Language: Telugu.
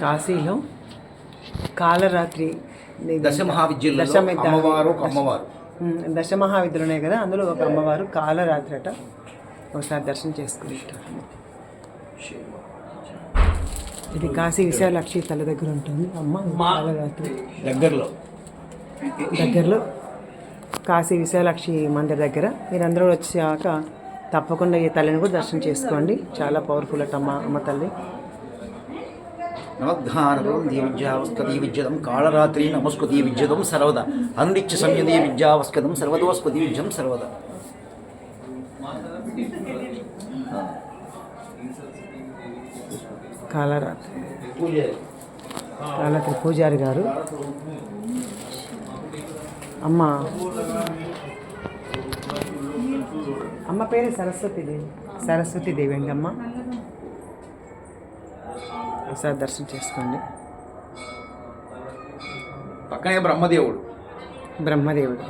కాశీలో కాలరాత్రి దశ మహావిద్యల్లో దశమి- అమ్మవారు అమ్మవారు. దశమహావిద్యులు ఉన్నాయి కదా అందులో ఒక అమ్మవారు కాలరాత్రి అట ఒకసారి దర్శనం చేసుకుంటారు. ఇది కాశీ విశాలాక్షి తల దగ్గర ఉంటుంది. అమ్మ కాలరాత్రి. దగ్గరలో. దగ్గరలో కాశీ విశాలాక్షి మందిర్ దగ్గర. మీరందరూ వచ్చాక తప్పకుండా ఈ తల్లిని కూడా దర్శనం చేసుకోండి. చాలా పవర్ఫుల్ అట అమ్మ అమ్మ తల్లి. నవద్ధానవం దీవిద్యావస్కదీ విద్యదం కాళరాత్రి నమస్కృతి విద్యదం సర్వదా. అనుడిచ్చ సంయదీ విద్యావస్కదం సర్వదోస్కృతి విద్యం సర్వదా. కాలరాత్రి కాలరాత్రి పూజారి గారు. అమ్మ. అమ్మ పేరు సరస్వతీదేవి సరస్వతీదేవి అండి అమ్మ? ఒకసారి దర్శనం చేసుకోండి. పక్కనే బ్రహ్మదేవుడు. బ్రహ్మదేవుడు.